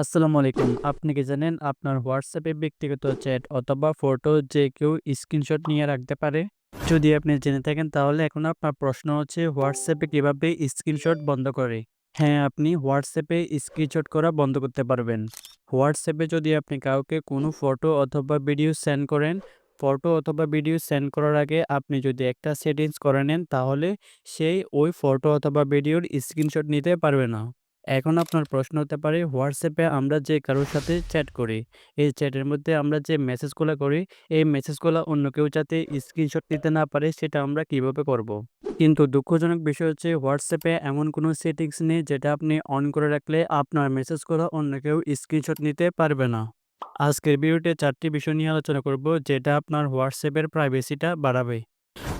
আসসালামু আলাইকুম। আপনি কি জানেন আপনার হোয়াটসঅ্যাপে ব্যক্তিগত চ্যাট অথবা ফটো যে কেউ স্ক্রিনশট নিয়ে রাখতে পারে? যদি আপনি জেনে থাকেন তাহলে এখন আপনার প্রশ্ন হচ্ছে হোয়াটসঅ্যাপে কীভাবে স্ক্রিনশট বন্ধ করে? হ্যাঁ, আপনি হোয়াটসঅ্যাপে স্ক্রিনশট করা বন্ধ করতে পারবেন। হোয়াটসঅ্যাপে যদি আপনি কাউকে কোনো ফটো অথবা ভিডিও সেন্ড করেন, ফটো অথবা ভিডিও সেন্ড করার আগে আপনি যদি একটা সেটিংস করে নেন তাহলে সেই ওই ফটো অথবা ভিডিওর স্ক্রিনশট নিতে পারবে না। এখন আপনার প্রশ্ন হতে পারে হোয়াটসঅ্যাপে আমরা যে কারোর সাথে চ্যাট করি, এই চ্যাটের মধ্যে আমরা যে মেসেজগুলো করি, এই মেসেজগুলা অন্য কেউ যাতে স্ক্রিনশট নিতে না পারে সেটা আমরা কীভাবে করব? কিন্তু দুঃখজনক বিষয় হচ্ছে হোয়াটসঅ্যাপে এমন কোনো সেটিংস নেই যেটা আপনি অন করে রাখলে আপনার মেসেজগুলো অন্য কেউ স্ক্রিনশট নিতে পারবে না। আজকের ভিডিওতে চারটি বিষয় নিয়ে আলোচনা করব যেটা আপনার হোয়াটসঅ্যাপের প্রাইভেসিটা বাড়াবে।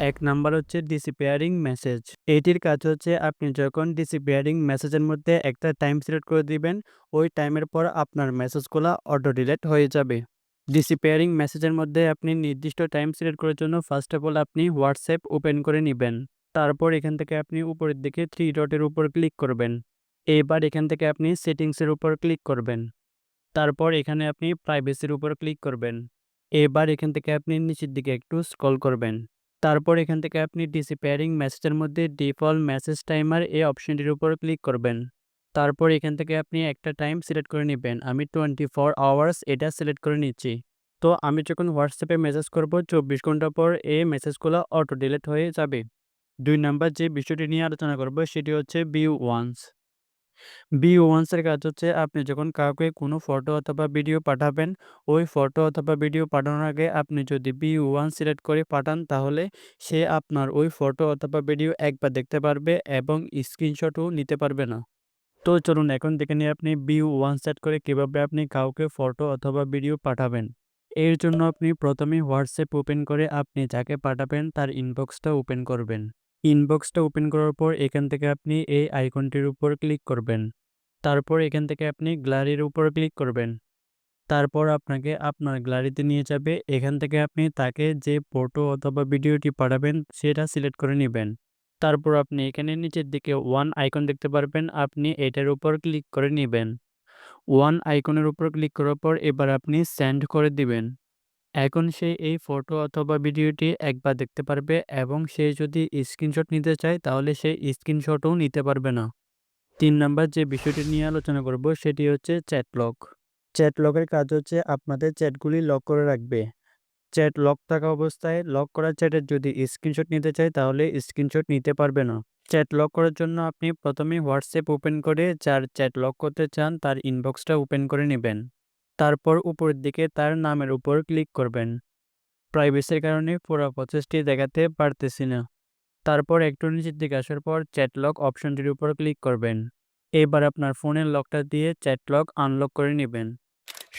এক নাম্বার হচ্ছে ডিসিপেয়ারিং মেসেজ। এটির কাজ হচ্ছে আপনি যখন ডিসিপেয়ারিং মেসেজের মধ্যে একটা টাইম সিলেক্ট করে দিবেন, ওই টাইমের পর আপনার মেসেজগুলা অটো ডিলেট হয়ে যাবে। ডিসিপেয়ারিং মেসেজের মধ্যে আপনি নির্দিষ্ট টাইম সিলেক্ট করার জন্য ফার্স্ট অফ অল আপনি হোয়াটসঅ্যাপ ওপেন করে নিবেন। তারপর এখান থেকে আপনি উপরের দিকে থ্রি ডটের উপর ক্লিক করবেন। এবার এখান থেকে আপনি সেটিংসের উপর ক্লিক করবেন। তারপর এখানে আপনি প্রাইভেসির উপর ক্লিক করবেন। এবার এখান থেকে আপনি নিচের দিকে একটু স্ক্রল করবেন। তারপর এখান থেকে আপনি ডিসঅ্যাপিয়ারিং মেসেজের মধ্যে ডিফল্ট মেসেজ টাইমার এই অপশনটির উপর ক্লিক করবেন। তারপর এখান থেকে আপনি একটা টাইম সিলেক্ট করে নেবেন। আমি 24 আওয়ার্স এটা সিলেক্ট করে নিচ্ছি। তো আমি যখন হোয়াটসঅ্যাপে মেসেজ করব 24 ঘণ্টা পর এই মেসেজগুলো অটো ডিলিট হয়ে যাবে। দুই নাম্বার যে বিষয়টি নিয়ে আলোচনা করব, সেটি হচ্ছে ভিউ ওয়ান্স। ভিউ ওয়ান্স কাজ হচ্ছে আপনি যখন কাউকে কোনো ফটো অথবা ভিডিও পাঠাবেন, ওই ফটো অথবা ভিডিও পাঠানোর আগে আপনি যদি ভিউ ওয়ান সিলেক্ট করে পাঠান তাহলে সে আপনার ওই ফটো অথবা ভিডিও একবার দেখতে পারবে এবং স্ক্রিনশটও নিতে পারবে না। তো চলুন এখন দেখে নিই আপনি ভিউ ওয়ান সেট করে কীভাবে আপনি কাউকে ফটো অথবা ভিডিও পাঠাবেন। এর জন্য আপনি প্রথমে হোয়াটসঅ্যাপ ওপেন করে আপনি যাকে পাঠাবেন তার ইনবক্সটা ওপেন করবেন। ইনবক্সটা ওপেন করার পর এখান থেকে আপনি এই আইকনটির উপর ক্লিক করবেন। তারপর এখান থেকে আপনি গ্যালারির উপর ক্লিক করবেন। তারপর আপনাকে আপনার গ্যালারিতে নিয়ে যাবে। এখান থেকে আপনি তাকে যে ফটো অথবা ভিডিওটি পাঠাবেন, সেটা সিলেক্ট করে নিবেন। তারপর আপনি এখানে নিচের দিকে ওয়ান আইকন দেখতে পারবেন। আপনি এটার উপর ক্লিক করে নেবেন ওয়ান আইকনের উপর ক্লিক করার পর এবার আপনি সেন্ড করে দিবেন। এখন সে এই ফটো অথবা ভিডিওটি একবার দেখতে পারবে এবং সে যদি স্ক্রিনশট নিতে চায়, তাহলে সে স্ক্রিনশটও নিতে পারবে না। তিন নাম্বার যে বিষয়টি নিয়ে আলোচনা করব, সেটি হচ্ছে চ্যাট লক। চ্যাট লকের কাজ হচ্ছে আপনাদের চ্যাটগুলি লক করে রাখবে। চ্যাট লক থাকা অবস্থায় লক করা চ্যাটের যদি স্ক্রিনশট নিতে চায়, তাহলে স্ক্রিনশট নিতে পারবে না। চ্যাট লক করার জন্য আপনি প্রথমে হোয়াটসঅ্যাপ ওপেন করে যার চ্যাট লক করতে চান, তার ইনবক্সটা ওপেন করে নেবেন। তারপর উপরের দিকে তার নামের উপর ক্লিক করবেন। প্রাইভেসির কারণে পুরো প্রসেসটি দেখাতে পারতেছি না। তারপর একটু নিচের দিকে আসার পর চ্যাট লক অপশনটির উপর ক্লিক করবেন। এবার আপনার ফোনের লকটা দিয়ে চ্যাট লক আনলক করে নেবেন।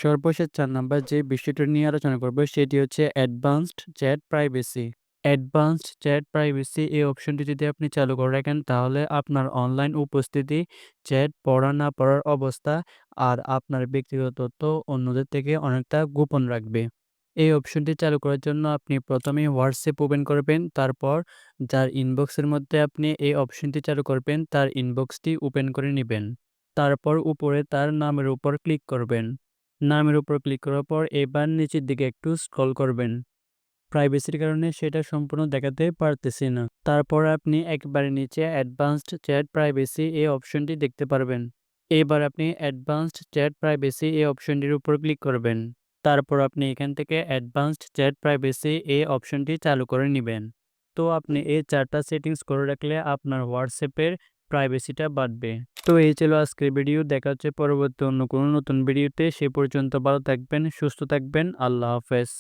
সর্বশেষ চার নাম্বার যে বিষয়টি নিয়ে আলোচনা করব সেটি হচ্ছে advanced chat privacy. Advanced chat privacy এই অপশনটি যদি আপনি চালু করে রাখেন তাহলে আপনার অনলাইন উপস্থিতি, চ্যাট পড়া না পড়ার অবস্থা আর আপনার ব্যক্তিগত তথ্য অন্যদের থেকে অনেকটা গোপন রাখবে। এই অপশনটি চালু করার জন্য আপনি প্রথমেই WhatsApp ওপেন করবেন। তারপর যার ইনবক্সের মধ্যে আপনি এই অপশনটি চালু করবেন তার ইনবক্সটি ওপেন করে নিবেন। তারপর উপরে তার নামের উপর ক্লিক করবেন। নামের উপর ক্লিক করার পর এবার নিচের দিকে একটু স্ক্রল করবেন। প্রাইভেসির কারণে সেটা সম্পূর্ণ দেখাতে পারতেছি না। তারপর আপনি একবারে নিচে অ্যাডভান্সড চ্যাট প্রাইভেসি এই অপশনটি দেখতে পারবেন। এবার আপনি অ্যাডভান্সড চ্যাট প্রাইভেসি এই অপশনটির উপর ক্লিক করবেন। তারপর আপনি এখান থেকে অ্যাডভান্সড চ্যাট প্রাইভেসি এই অপশনটি চালু করে নিবেন। তো আপনি এই চারটা সেটিংস করে রাখলে আপনার হোয়াটসঅ্যাপের প্রাইভেসিটা বাড়বে। তো এই ছিল আজকের ভিডিও। দেখা হচ্ছে পরবর্তী অন্য কোনো নতুন ভিডিওতে। সে পর্যন্ত ভালো থাকবেন, সুস্থ থাকবেন। আল্লাহ হাফেজ।